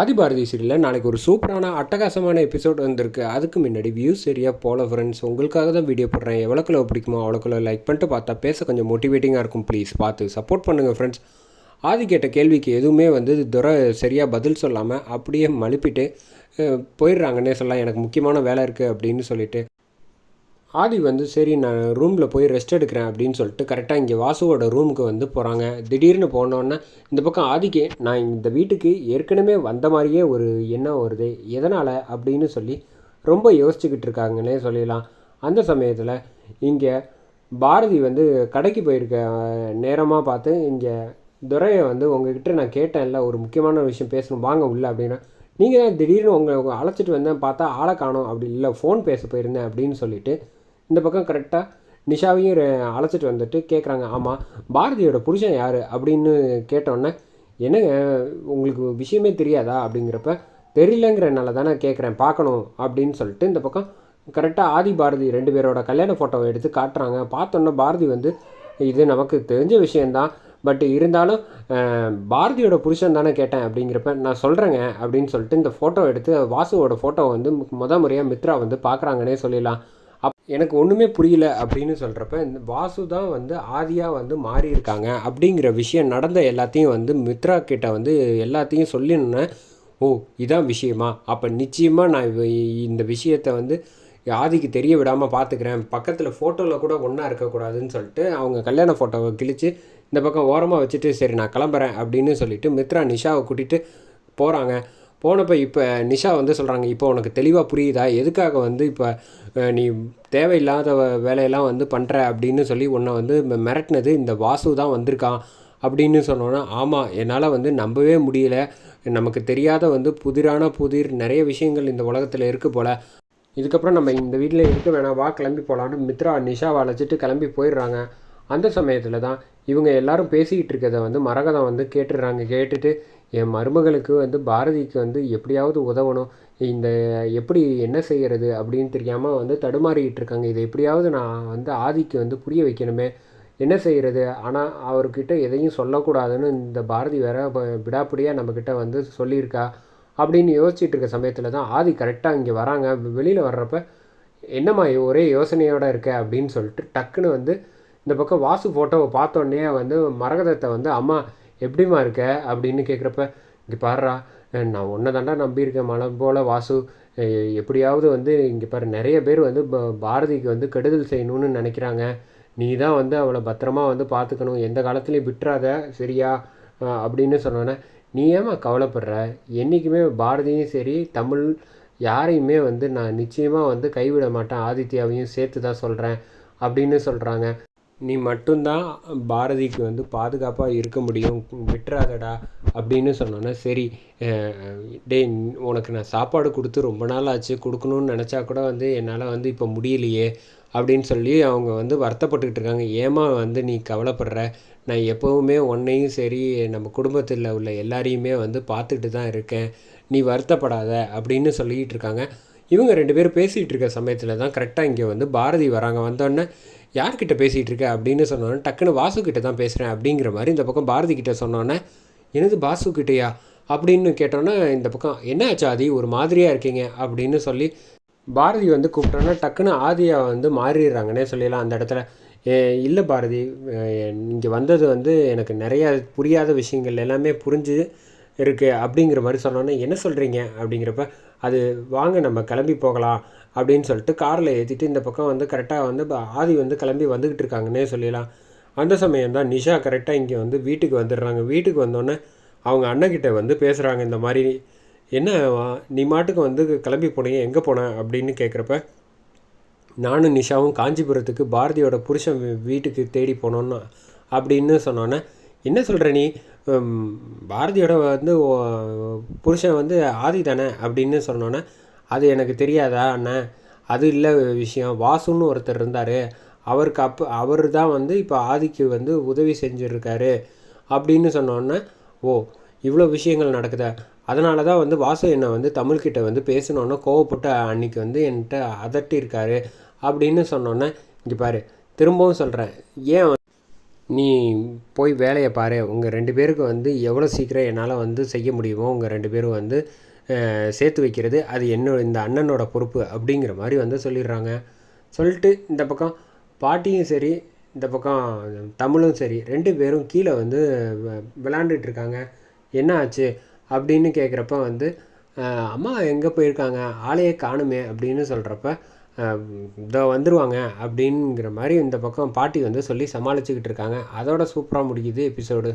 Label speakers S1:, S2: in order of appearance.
S1: ஆதிபாரதி சீரியலில் நாளைக்கு ஒரு சூப்பரான அட்டகாசமான எபிசோட் வந்திருக்கு. அதுக்கு முன்னாடி வியூஸ் சரியாக போல ஃப்ரெண்ட்ஸ் உங்களுக்காக தான் வீடியோ போடுறேன். எவ்வளோக்குள்ள பிடிக்குமோ அவ்வளோக்குள்ள லைக் பண்ணிட்டு பார்த்தா பேச கொஞ்சம் மோட்டிவேட்டிங்காக இருக்கும். ப்ளீஸ் பார்த்து சப்போர்ட் பண்ணுங்கள் ஃப்ரெண்ட்ஸ் ஆதி கேட்ட கேள்விக்கு எதுவுமே வந்து துரை சரியாக பதில் சொல்லாமல் அப்படியே மழுப்பிட்டு போயிடுறாங்கன்னே சொல்லலாம். எனக்கு முக்கியமான வேலை இருக்குது அப்படின்னு சொல்லிட்டு ஆதி வந்து சரி நான் ரூமில் போய் ரெஸ்ட் எடுக்கிறேன் அப்படின்னு சொல்லிட்டு கரெக்டாக இங்கே வாசுவோட ரூமுக்கு வந்து போகிறாங்க திடீர்னு போனோன்னே இந்த பக்கம் ஆதிக்கு நான் இந்த வீட்டுக்கு ஏற்கனவே வந்த மாதிரியே ஒரு எண்ணம் வருது எதனால்? அப்படின்னு சொல்லி ரொம்ப யோசிச்சுக்கிட்டு இருக்காங்கன்னே சொல்லிடலாம். அந்த சமயத்தில் இங்கே பாரதி வந்து கடைக்கு போயிருக்க நேரமாக பார்த்து இங்கே துரையை வந்து உங்ககிட்ட நான் கேட்டேன்ல ஒரு முக்கியமான விஷயம் பேசணும் வாங்க உள்ள அப்படின்னா நீங்கள் தான் திடீர்னு உங்களை அழைச்சிட்டு வந்தேன் பார்த்தா ஆளை காணோம் அப்படி இல்லை ஃபோன் பேச போயிருந்தேன் அப்படின்னு சொல்லிட்டு இந்த பக்கம் கரெக்டாக நிஷாவையும் அழைச்சிட்டு வந்துட்டு கேட்குறாங்க ஆமாம் பாரதியோட புருஷன் யார் அப்படின்னு கேட்டோன்னே என்னங்க உங்களுக்கு விஷயமே தெரியாதா அப்படிங்கிறப்ப தெரியலங்கிறனால தானே கேட்குறேன் பார்க்கணும் அப்படின்னு சொல்லிட்டு இந்த பக்கம் கரெக்டாக ஆதி பாரதி ரெண்டு பேரோட கல்யாண ஃபோட்டோவை எடுத்து காட்டுறாங்க. பார்த்தோன்னே பாரதி வந்து இது நமக்கு தெரிஞ்ச விஷயந்தான் பட் இருந்தாலும் பாரதியோட புருஷன் தானே கேட்டேன் அப்படிங்கிறப்ப நான் சொல்கிறேங்க அப்படின்னு சொல்லிட்டு இந்த ஃபோட்டோ எடுத்து வாசுவோட ஃபோட்டோ வந்து முத முறையாக மித்ரா வந்து பார்க்குறாங்கன்னே சொல்லிடலாம். அப் எனக்கு ஒன்றுமே புரியல அப்படின்னு சொல்கிறப்ப இந்த வாசு தான் வந்து ஆதியாக வந்து மாறி இருக்காங்க அப்படிங்கிற விஷயம் நடந்த எல்லாத்தையும் வந்து மித்ரா கிட்ட வந்து எல்லாத்தையும் சொல்லினேன். ஓ இதான் விஷயமா? அப்போ நிச்சயமாக நான் இந்த விஷயத்தை வந்து ஆதிக்கு தெரிய விடாமல் பார்த்துக்கிறேன் பக்கத்தில் ஃபோட்டோவில் கூட ஒன்றா இருக்கக்கூடாதுன்னு சொல்லிட்டு அவங்க கல்யாண ஃபோட்டோவை கிழிச்சு இந்த பக்கம் ஓரமாக வச்சுட்டு சரி நான் கிளம்புறேன் அப்படின்னு சொல்லிட்டு மித்ரா நிஷாவை கூட்டிகிட்டு போகிறாங்க போனப்போ இப்போ நிஷா வந்து சொல்கிறாங்க இப்போ உனக்கு தெளிவாக புரியுதா? எதுக்காக வந்து இப்போ நீ தேவையில்லாத வேலையெல்லாம் வந்து பண்ணுற அப்படின்னு சொல்லி உன்னை வந்து மிரட்டினது இந்த வாசு தான் வந்திருக்கான் அப்படின்னு சொன்னோன்னா ஆமாம் என்னால் வந்து நம்பவே முடியல. நமக்கு தெரியாத வந்து புதிரான புதிர் நிறைய விஷயங்கள் இந்த உலகத்தில் இருக்குது போல். இதுக்கப்புறம் நம்ம இந்த வீட்டில் இருக்க வேணாம் வா கிளம்பி போகலான்னு மித்ரா நிஷாவை அழைச்சிட்டு கிளம்பி போயிடுறாங்க. அந்த சமயத்தில் தான் இவங்க எல்லாரும் பேசிக்கிட்டு இருக்கிறத வந்து மரகதம் வந்து கேட்டுடுறாங்க. கேட்டுட்டு என் மருமகளுக்கு வந்து பாரதிக்கு வந்து எப்படியாவது உதவணும். இந்த எப்படி என்ன செய்கிறது அப்படின்னு தெரியாமல் வந்து தடுமாறிக்கிட்டு இருக்காங்க. இதை எப்படியாவது நான் வந்து ஆதிக்கு வந்து புரிய வைக்கணுமே. என்ன செய்கிறது ஆனால் அவர்கிட்ட எதையும் சொல்லக்கூடாதுன்னு இந்த பாரதி வேற விடாப்பிடியாக நம்மக்கிட்ட வந்து சொல்லியிருக்கா அப்படின்னு யோசிச்சுட்டு இருக்க சமயத்தில் தான் ஆதி கரெக்டாக இங்கே வராங்க. வெளியில் வர்றப்ப என்னம்மா ஒரே யோசனையோடு இருக்க? அப்படின்னு சொல்லிட்டு டக்குன்னு வந்து இந்த பக்கம் வாசு ஃபோட்டோவை பார்த்தோன்னே வந்து மரகதத்தை வந்து அம்மா எப்படிம்மா இருக்க? அப்படின்னு கேட்குறப்ப இங்கே பாடுறா நான் ஒன்றை தாண்டா நம்பியிருக்கேன் மலை போல் வாசு. எப்படியாவது வந்து இங்கே பாரு நிறைய பேர் வந்து பாரதிக்கு வந்து கெடுதல் செய்யணும்னு நினைக்கிறாங்க. நீ தான் வந்து அவளை பத்திரமா வந்து பார்த்துக்கணும் எந்த காலத்துலேயும் விட்டுறாத சரியா? அப்படின்னு சொன்னோன்னே நீ ஏம்மா கவலைப்படுற? என்றைக்குமே பாரதியும் சரி தமிழ் யாரையுமே வந்து நான் நிச்சயமாக வந்து கைவிட மாட்டேன். ஆதித்யாவையும் சேர்த்து தான் சொல்கிறேன் அப்படின்னு சொல்கிறாங்க நீ மட்டும்தான் பாரதிக்கு வந்து பாதுகாப்பாக இருக்க முடியும் விட்டுறாதடா அப்படின்னு சொன்னோன்னே சரி டேய் உனக்கு நான் சாப்பாடு கொடுத்து ரொம்ப நாள் ஆச்சு கொடுக்கணும்னு நினச்சா கூட வந்து என்னால் வந்து இப்போ முடியலையே அப்படின்னு சொல்லி அவங்க வந்து வருத்தப்பட்டுக்கிட்டு இருக்காங்க. ஏமா வந்து நீ கவலைப்படுற? நான் எப்போவுமே உன்னையும் சரி நம்ம குடும்பத்தில் உள்ள எல்லாரையுமே வந்து பார்த்துட்டு தான் இருக்கேன். நீ வருத்தப்படாத அப்படின்னு சொல்லிக்கிட்டு இருக்காங்க. இவங்க ரெண்டு பேரும் பேசிகிட்டு இருக்க சமயத்தில் தான் கரெக்டாக இங்கே வந்து பாரதி வராங்க. வந்தோடனே யார்கிட்ட பேசிகிட்டு இருக்க? அப்படின்னு சொன்னோன்னே டக்குன்னு வாசு தான் பேசுகிறேன் அப்படிங்கிற மாதிரி இந்த பக்கம் பாரதி கிட்ட சொன்னோன்னே எனது பாசு கிட்டேயா? அப்படின்னு கேட்டோன்னே இந்த பக்கம் என்ன ஆச்சு ஆதி ஒரு மாதிரியாக இருக்கீங்க? அப்படின்னு சொல்லி பாரதி வந்து கூப்பிட்டோன்னா டக்குன்னு ஆதியா வந்து மாறிடுறாங்கன்னே சொல்லிடலாம் அந்த இடத்துல. இல்லை பாரதி இங்கே வந்தது வந்து எனக்கு நிறையா புரியாத விஷயங்கள் எல்லாமே புரிஞ்சு இருக்குது அப்படிங்கிற மாதிரி சொன்னோன்னே என்ன சொல்கிறீங்க அப்படிங்கிறப்ப அது வாங்க நம்ம கிளம்பி போகலாம் அப்படின்னு சொல்லிட்டு காரில் ஏற்றிட்டு இந்த பக்கம் வந்து கரெக்டாக வந்து ப- ஆதி வந்து கிளம்பி வந்துக்கிட்டு இருக்காங்கன்னே சொல்லிடலாம். அந்த சமயம் தான் நிஷா கரெக்டாக இங்கே வந்து வீட்டுக்கு வந்துடுறாங்க. வீட்டுக்கு வந்தோடனே அவங்க அண்ணக்கிட்ட வந்து பேசுகிறாங்க இந்த மாதிரி என்ன நீ மாட்டுக்கு வந்து கிளம்பி போனீங்க எங்கே போன? அப்படின்னு கேட்குறப்ப நானும் நிஷாவும் காஞ்சிபுரத்துக்கு பாரதியோட புருஷன் வீட்டுக்கு தேடி போனோன்னு அப்படின்னு சொன்னோன்னே என்ன சொல்கிற நீ? பாரதியோட வந்து ஓ- புருஷன் வந்து ஆதி தானே அப்படின்னு சொன்னோன்னே அது எனக்கு தெரியாதா அண்ணன் அது இல்லை விஷயம். வாசுன்னு ஒருத்தர் இருந்தார். அவருக்கு அப்போ அவர் தான் வந்து இப்போ ஆதிக்கு வந்து உதவி செஞ்சுருக்காரு அப்படின்னு சொன்னோன்னே ஓ இவ்வளோ விஷயங்கள் நடக்குதா? அதனால தான் வந்து வாசு என்னை வந்து தமிழ்கிட்ட வந்து பேசணுன்னு கோவப்பட்டு அன்னைக்கு வந்து என்கிட்ட அதட்டியிருக்காரு அப்படின்னு சொன்னோன்னே இங்கே பாரு திரும்பவும் சொல்கிறேன் ஏன் நீ போய் வேலையை பாரு. உங்கள் ரெண்டு பேருக்கு வந்து எவ்வளோ சீக்கிரம் என்னால் வந்து செய்ய முடியுமோ உங்கள் ரெண்டு பேரும் வந்து சேர்த்து வைக்கிறது அது என்னோட இந்த அண்ணனோட பொறுப்பு அப்படிங்கிற மாதிரி வந்து சொல்லிடுறாங்க. சொல்லிட்டு இந்த பக்கம் பாட்டியும் சரி இந்த பக்கம் தமிழும் சரி ரெண்டு பேரும் கீழே வந்து விளாண்டுட்டு இருக்காங்க. என்ன ஆச்சு அப்படின்னு கேட்குறப்ப வந்து அம்மா எங்கே போயிருக்காங்க? ஆளையே காணுமே அப்படின்னு சொல்கிறப்ப இதோ வந்துடுவாங்க அப்படிங்கிற மாதிரி இந்த பக்கம் பாட்டி வந்து சொல்லி சமாளிச்சுக்கிட்டு இருக்காங்க. அதோட சூப்பராக முடிக்குது எபிசோடு.